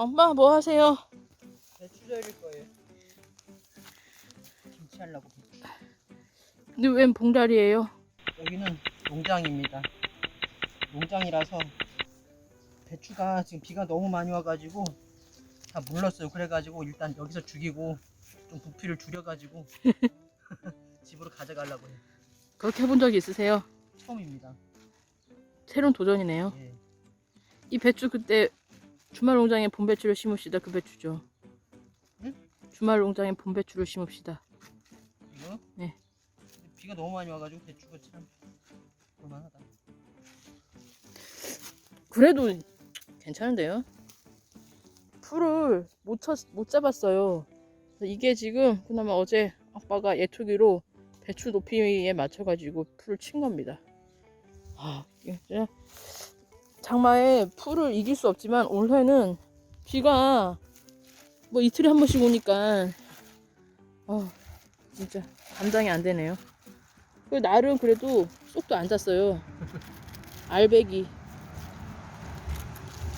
엄마 뭐 하세요? 배추 절일 거예요. 김치 하려고. 근데 웬 봉다리예요? 여기는 농장입니다. 농장이라서 배추가 지금 비가 너무 많이 와가지고 다 물렀어요. 그래가지고 일단 여기서 죽이고 좀 부피를 줄여가지고 집으로 가져가려고 해요. 그렇게 해본 적이 있으세요? 처음입니다. 새로운 도전이네요. 예. 이 배추 그때 주말 농장에 봄배추를 심읍시다. 그 배추죠. 응? 주말 농장에 봄배추를 심읍시다. 이거? 네. 비가 너무 많이 와가지고 배추가 참 볼만하다. 그래도 괜찮은데요? 풀을 못, 쳤, 못 잡았어요. 이게 지금 그나마 어제 아빠가 예초기로 배추 높이에 맞춰가지고 풀을 친 겁니다. 아, 진짜 장마에 풀을 이길 수 없지만 올해는 비가 뭐 이틀에 한 번씩 오니까 어, 진짜 감당이 안 되네요. 그 날은 그래도 쏙도 안 잤어요. 알배기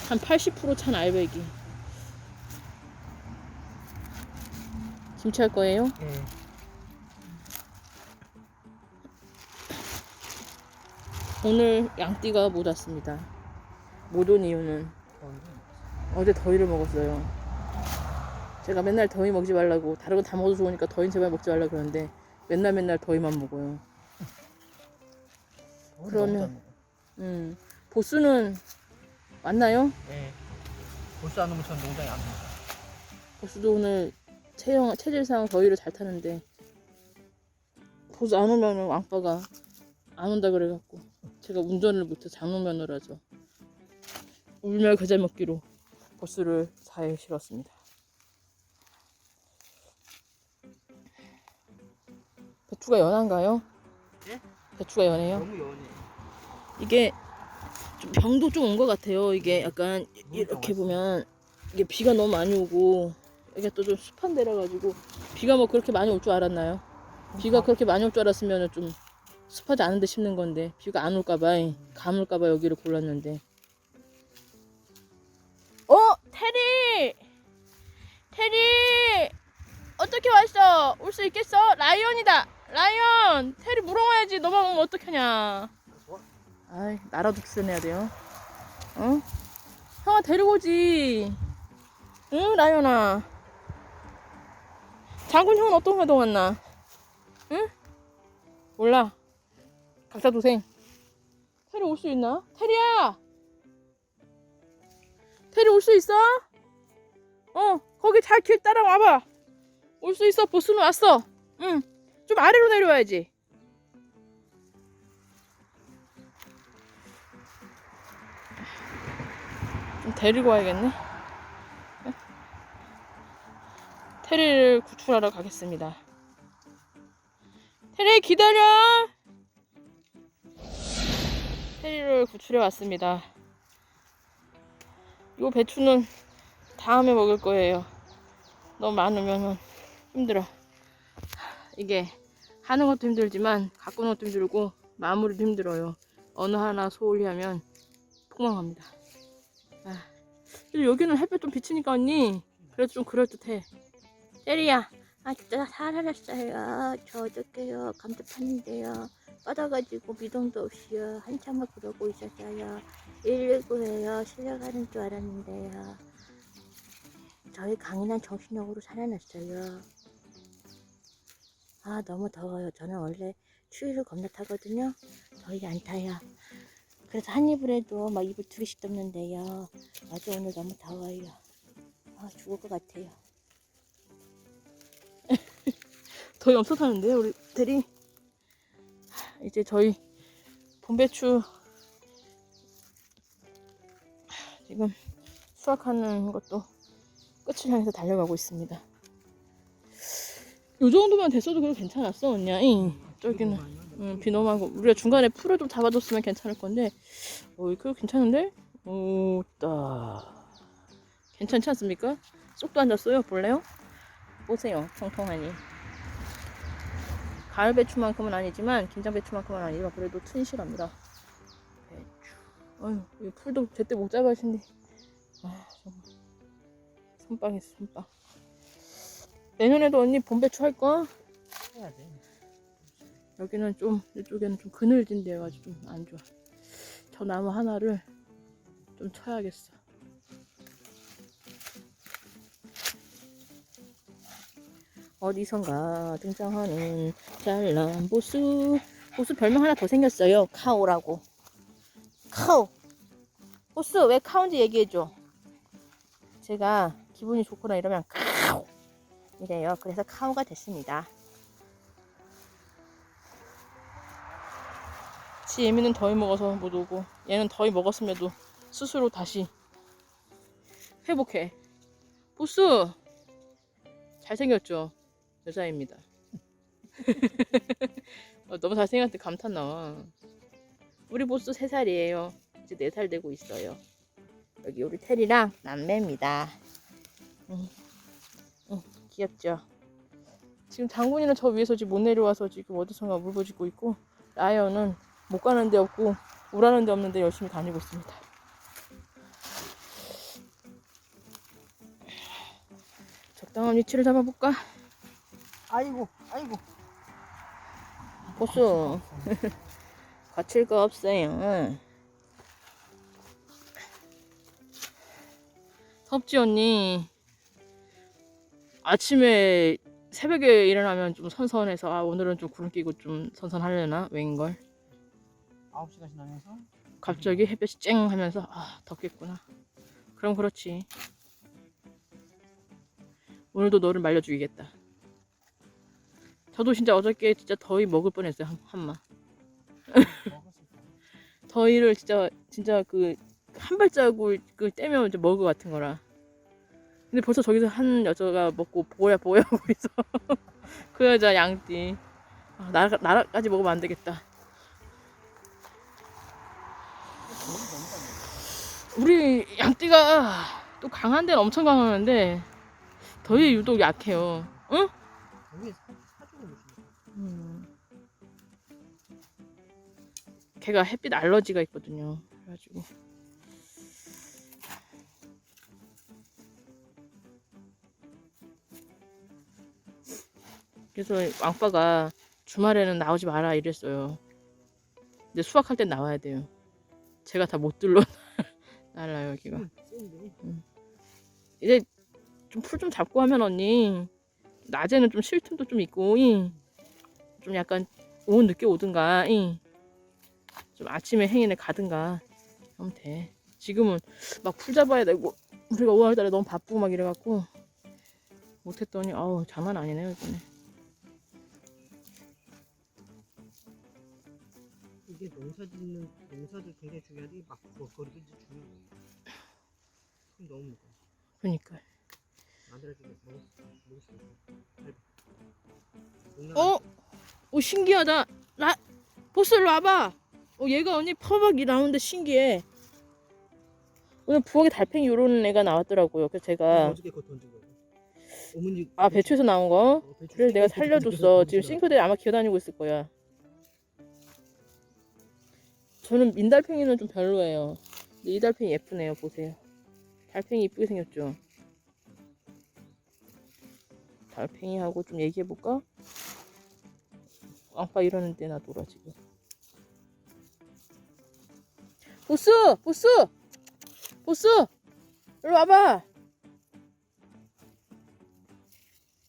한 80%찬 알배기. 김치 할 거예요? 예. 오늘 양띠가 못 왔습니다. 못 온 이유는 어제 더위를 먹었어요. 제가 맨날 더위 먹지 말라고 다른 건 다 먹어도 좋으니까 더위 제발 먹지 말라 그러는데 맨날 맨날 더위만 먹어요. 그러면- 음, 보스는 왔나요? 예. 볼수 안 오면 전 농장에 안 갑니다. 보스도 오늘 체형 체질상 더위를 잘 타는데 보스 안 오면은 왕빠가 안 온다 그래갖고 제가 운전을 못해 장롱면허라죠. 울며 겨자 먹기로 보스를 잘 실었습니다. 배추가 연한가요? 예? 배추가 연해요? 너무 연해. 이게 좀 병도 좀 온 것 같아요. 이게 약간 이렇게 보면 이게 비가 너무 많이 오고 이게 또 좀 습한 데라 가지고 비가 뭐 그렇게 많이 올 줄 알았나요? 비가 그렇게 많이 올 줄 알았으면 좀 습하지 않은데 심는 건데 비가 안 올까봐 감을까봐 여기를 골랐는데 테리 어떻게 왔어 올 수 있겠어? 라이언이다. 라이언 테리 물어봐야지. 너만 오면 어떡하냐. 아이 나라도 출연해야 돼요. 어? 형아 데리고 오지. 응 라이언아. 장군 형은 어떤 활동 왔나? 응? 몰라. 각자 도생. 테리 올 수 있나? 테리야! 테리 올 수 있어 어 거기 잘길 따라와봐 올 수 있어 보스는 왔어 응좀 아래로 내려와야지 좀 데리고 와야겠네. 테리를 구출하러 가겠습니다. 테리 기다려! 테리를 구출해 왔습니다. 요 배추는 다음에 먹을 거예요. 너무 많으면 힘들어. 이게 하는 것도 힘들지만 가꾸는 것도 힘들고 마무리도 힘들어요. 어느 하나 소홀히 하면 폭망합니다. 아, 여기는 햇볕 좀 비치니까 언니. 그래도 좀 그럴듯해 테리야 아 진짜 살아났어요. 저 어저께요. 감자 팠는데요. 뻗어가지고 미동도 없이요. 한참을 그러고 있었어요. 119에요. 실려가는 줄 알았는데요 저희 강인한 정신력으로 살아났어요 아 너무 더워요 저는 원래 추위를 겁나 타거든요 더위 안 타요 그래서 한 해도 막 입을 두 개씩 덮는데요. 어제 오늘 너무 더워요. 아, 죽을 것 같아요. 더위 엄청 타는데요, 우리 대리. 이제 저희 봄배추 지금 수확하는 것도 끝을 향해서 달려가고 있습니다. 요 정도면 됐어도 그래도 괜찮았어, 언니야. 잉. 저기는. 응, 비 너무 많고 우리가 중간에 풀을 좀 잡아줬으면 괜찮을 건데 어 이거 괜찮은데? 오 따 괜찮지 않습니까? 쏙도 안 잤어요 볼래요? 보세요 통통하니 가을 배추만큼은 아니지만 긴장 배추만큼은 아니지만 그래도 튼실합니다 배추 어휴 이 풀도 제때 못 잡아신데 아 정말 손빵했어 손빵. 내년에도 언니 봄배추 할 거야? 해야 돼. 여기는 좀 이쪽에는 좀 그늘진 데여가지고 좀안 좋아. 저 나무 하나를 좀 쳐야겠어. 어디선가 등장하는 잘난 보스. 보스 별명 하나 더 생겼어요. 카오라고. 카오. 보스 왜 카오인지 얘기해줘. 제가 기분이 좋거나 이러면 카오 이래요. 그래서 카오가 됐습니다. 지 예미는 더위 먹어서 못 오고 얘는 더위 먹었음에도 스스로 다시 회복해. 보스 잘생겼죠? 여자입니다. 어, 너무 잘생겼는데 감탄 나와. 우리 보스 3살이에요. 이제 4살 되고 있어요. 여기 우리 테리랑 남매입니다. 응, 응, 귀엽죠? 지금 장군이는 저 위에서 지금 못 내려와서 지금 어디선가 물고짓고 있고 라이언은 못 가는 데 없고 오라는 데 없는데 열심히 다니고 있습니다. 적당한 위치를 잡아볼까? 아이고, 아이고. 보스 거칠 거 없어요. 섭지 언니 아침에 새벽에 일어나면 좀 선선해서 아 오늘은 좀 구름 끼고 좀 선선하려나? 웬걸? 9시가 지나면서? 갑자기 햇볕이 쨍 하면서 아 덥겠구나. 그럼 그렇지. 오늘도 너를 말려 죽이겠다. 저도 진짜 어저께 진짜 더위 먹을 뻔했어요 한, 한마. 더위를 진짜 진짜 그 한 발자국을 그 떼면 이제 먹을 것 같은 거라. 근데 벌써 저기서 한 여자가 먹고 보야 하고 있어. 그 여자 양띠. 아, 나라 나라까지 먹으면 안 되겠다. 우리 양띠가 또 강한 데는 엄청 강하는데 더위에 유독 약해요. 응? 음. 걔가 햇빛 알러지가 있거든요. 그래가지고 그래서 왕빠가 주말에는 나오지 마라 이랬어요. 근데 수학할 땐 나와야 돼요. 제가 다 못 들러 날라요 여기가. 응, 센데. 이제 좀 풀 좀 잡고 하면 언니 낮에는 좀 쉴 틈도 좀 있고 이. 좀 약간 오후 늦게 오든가 이. 좀 아침에 행인에 가든가 하면 돼 지금은 막 풀 잡아야 되고 우리가 5월달에 너무 바쁘고 막 이래갖고 못했더니 아우 장난 아니네요 이번에 이게 농사 짓는 농사도 굉장히 중요하지 막 먹거리도 진짜 중요해. 그럼 너무 먹어. 그러니까 마누라집에 먹을 수 먹을 수 있어. 어? 오 신기하다 나 보스 일로 와봐 어 얘가 언니 퍼박이 나오는데 신기해 오늘 부엌에 달팽이 요런 애가 나왔더라고요 그래서 제가 어저께 그거 던진 거야. 어머니. 아 배추에서 나온 거 어, 배추 그래 내가 살려줬어. 지금 싱크대에 아마 기어다니고 있을 거야 저는 민달팽이는 좀 별로예요 근데 이 달팽이 예쁘네요 보세요 달팽이 이쁘게 생겼죠 달팽이하고 좀 얘기해볼까? 아빠 이러는데 나 놀아 지금 보스! 보스! 보스! 일로 와봐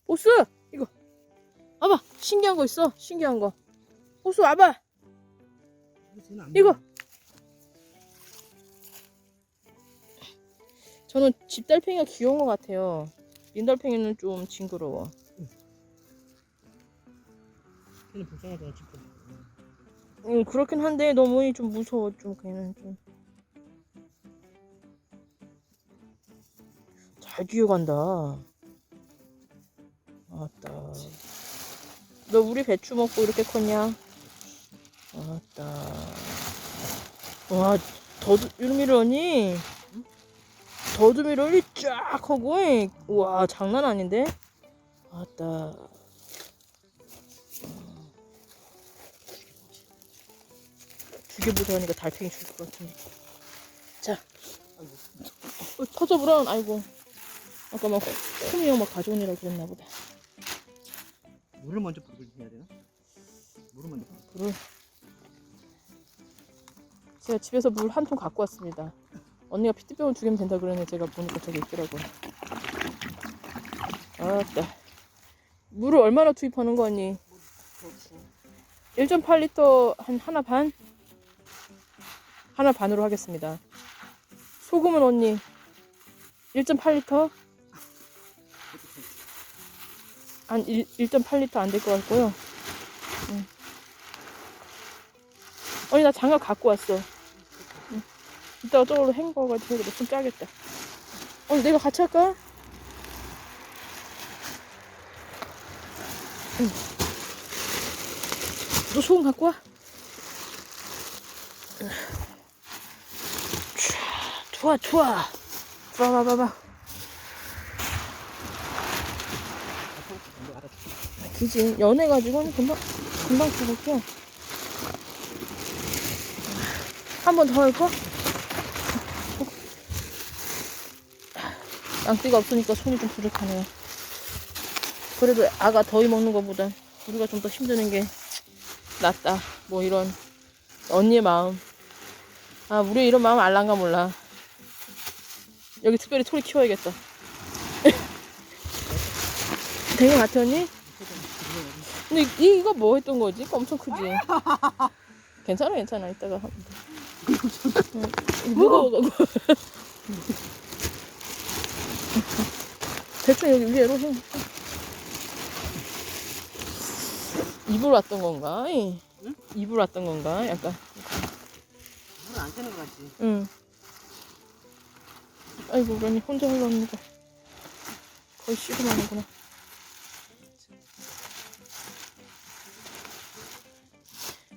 보스! 이거 와봐 신기한 거 있어 신기한 거 보스 와봐 이거. 저는 집달팽이가 귀여운 것 같아요. 민달팽이는 좀 징그러워. 걔는 불쌍하잖아 집도. 음, 그렇긴 한데 너무 좀 무서워 좀 걔는 좀. 잘 기어간다. 아따 너 우리 배추 먹고 이렇게 컸냐 아따 와 유미를 언니 더듬이를 쫙 하고 와 장난 아닌데 아따 죽여보자 하니까 달팽이 죽을 것 같은데. 자. 어, 터져 브라운. 아이고. 아까 막 홈이어 막 가져오느라고 그랬나 보다. 물을 먼저 부르게 해야 되나? 물을 먼저 부르. 제가 집에서 물 한 통 갖고 왔습니다. 언니가 피트병을 두 개면 된다 그러네. 제가 보니까 저기 있더라고요. 아따. 물을 얼마나 투입하는 거 언니? 1.8리터 한 하나 반? 하나 반으로 하겠습니다. 소금은 언니 1.8리터? 한 1, 1.8리터 안 될 것 같고요. 응. 언니 나 장갑 갖고 왔어. 응. 이따가 저걸로 헹궈가지고 해도 좀 짜겠다. 언니 내가 같이 할까? 응. 너 소금 갖고 와. 좋아 좋아. 봐봐 봐봐. 근데 알았어. 그지 연해가지고 금방 금방 죽을게. 한 번 더 할까? 양띠가 없으니까 손이 좀 부족하네요. 그래도 아가 더위 먹는 것보다 우리가 좀 더 힘드는 게 낫다. 뭐 이런 언니의 마음. 아 우리 이런 마음 알란가 몰라. 여기 특별히 소리 키워야겠다. 되게 같아 언니? 근데 이, 이거 뭐 했던 거지? 엄청 크지? 괜찮아 괜찮아 이따가 하면 돼. 응, 이거 무거워가지고 대충 여기 위에로 해 입을 왔던 건가? 이? 응? 입을 왔던 건가? 약간 물안 새는 것 같지. 응 아이고 그러니 혼자 흘러옵니다 거의 씨름 하는구나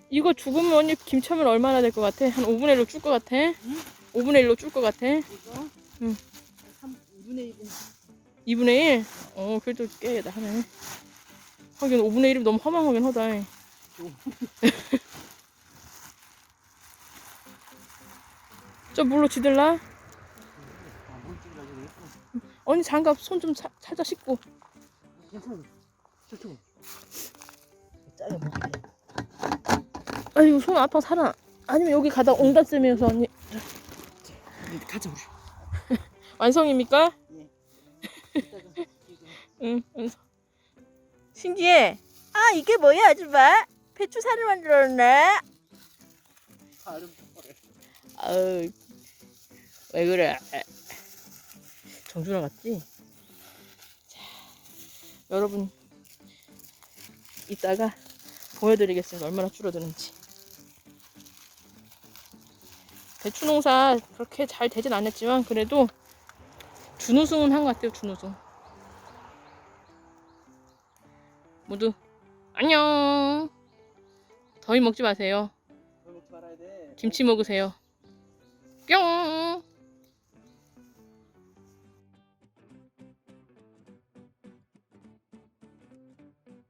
이거 죽으면 언니 김치하면 얼마나 될 것 같아? 한 5분의 1로 줄 것 같아? 5분의 1로 줄 것 같아? 이거? 응. 3, 2분의 1은 2분의 1? 어 그래도 꽤다 하네 하긴 5분의 1이면 너무 허망하긴 하다 저 물로 지들라? 아. 언니 장갑 손 좀 살짝 씻고 먹게. 아이고 손 아파 살아 아니면 여기 가다 옹단 쌤이어서 언니 가자 우리. 완성입니까? 응 완성 신기해. 아 이게 뭐야 아줌마? 배추살을 만들었네. 뽀래. 아우 왜 그래? 정준아 같지? 자 여러분 이따가 보여드리겠습니다. 얼마나 줄어드는지. 배추 농사 그렇게 잘 되진 않았지만 그래도 준우승은 한 것 같아요 준우승 모두 안녕. 더위 먹지 마세요. 김치 먹으세요. 뿅